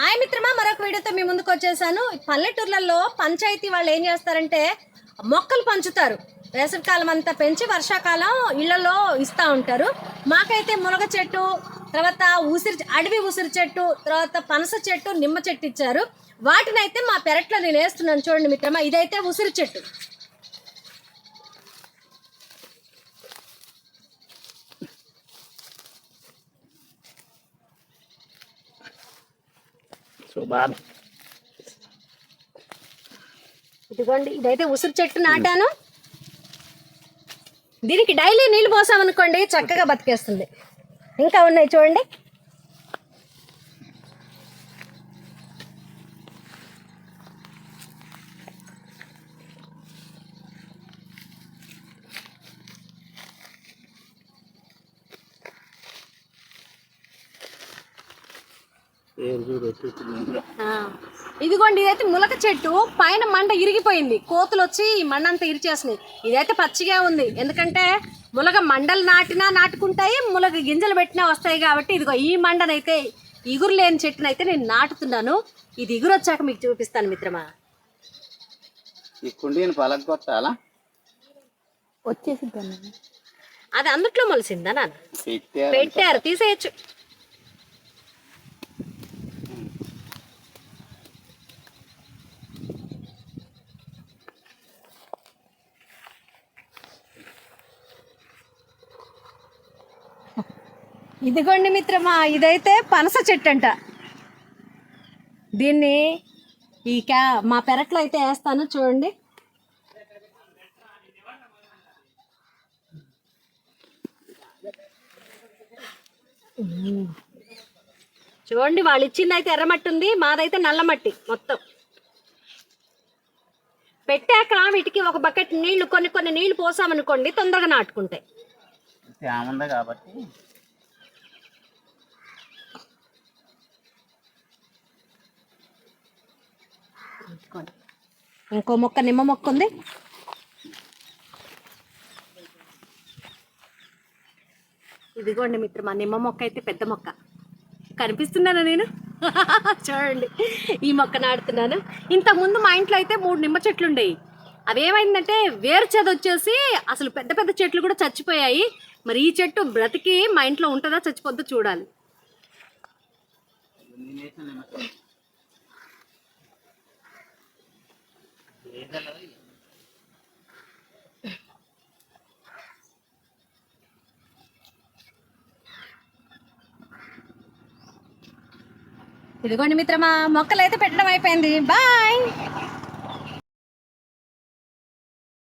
Hi మిత్రమా మరొక వీడియోతో మీ ముందుకు వచ్చేసాను. పల్లెటూర్లలో పంచాయతీ వాళ్ళు ఏం చేస్తారంటే మొక్కలు పంచుతారు. వేసవికాలం అంతా పెంచి వర్షాకాలం ఇళ్ళలో ఇస్తూ ఉంటారు. మాకైతే మునగ చెట్టు తర్వాత ఉసిరి అడవి ఉసిరి చెట్టు తర్వాత పనస చెట్టు నిమ్మ చెట్టు ఇచ్చారు. వాటినైతే మా పెరట్లో నేను వేస్తున్నాను చూడండి మిత్రమా ఇదైతే ఉసిరి చెట్టు. శుభాన్. ఇదిగోండి ఇదైతే ఉసిరి చెట్టు నాటాను. దీనికి డైలీ నీళ్ళు పోసామనుకోండి చక్కగా బతికేస్తుంది. ఇంకా ఉన్నాయి చూడండి. ఇదిగోండి ఇదైతే ములక చెట్టు. పైన మండ ఇరిగిపోయింది. కోతులు వచ్చి ఈ మండ అంతా ఇరిచేసినాయి ఇదైతే పచ్చిగా ఉంది. ఎందుకంటే ములగ మండలు నాటినా నాటుకుంటాయి ములగ గింజలు పెట్టినా వస్తాయి కాబట్టి ఇదిగో ఈ మండనైతే ఇగురు లేని చెట్టునైతే నేను నాటుతున్నాను. ఇది ఇగురు వచ్చాక మీకు చూపిస్తాను మిత్రమా. ఈ కుండీని పలగొట్టాలా? అది అందుట్లో మొలిసిందా నాన్న? పెట్టారు తీసేయచ్చు. ఇదిగోండి మిత్రమా ఇదైతే పనస చెట్టు అంట దీన్ని ఈ క్యా మా పెరట్లో అయితే వేస్తాను చూడండి. చూడండి వాళ్ళు ఇచ్చింది అయితే ఎర్రమట్టి ఉంది మాదైతే నల్లమట్టి మొత్తం. పెట్టాక వీటికి ఒక బకెట్ నీళ్ళు కొన్ని కొన్ని నీళ్ళు పోసామనుకోండి తొందరగా నాటుకుంటాయి. కాబట్టి ఇంకో మొక్క నిమ్మ మొక్క ఉంది. ఇదిగోండి మిత్రమా నిమ్మ మొక్క అయితే పెద్ద మొక్క. కనిపిస్తున్నానా నేను? చూడండి ఈ మొక్క నాడుతున్నాను ఇంతకుముందు మా ఇంట్లో అయితే మూడు నిమ్మ చెట్లు ఉండేవి. అవి ఏమైందంటే వేరు చెద వచ్చేసి అసలు పెద్ద పెద్ద చెట్లు కూడా చచ్చిపోయాయి. మరి ఈ చెట్టు బ్రతికి మా ఇంట్లో ఉంటుందా చచ్చిపోద్దో చూడాలి. ఇదిగోండి మిత్రమా మొక్కలు అయితే పెట్టడం అయిపోయింది. బాయ్.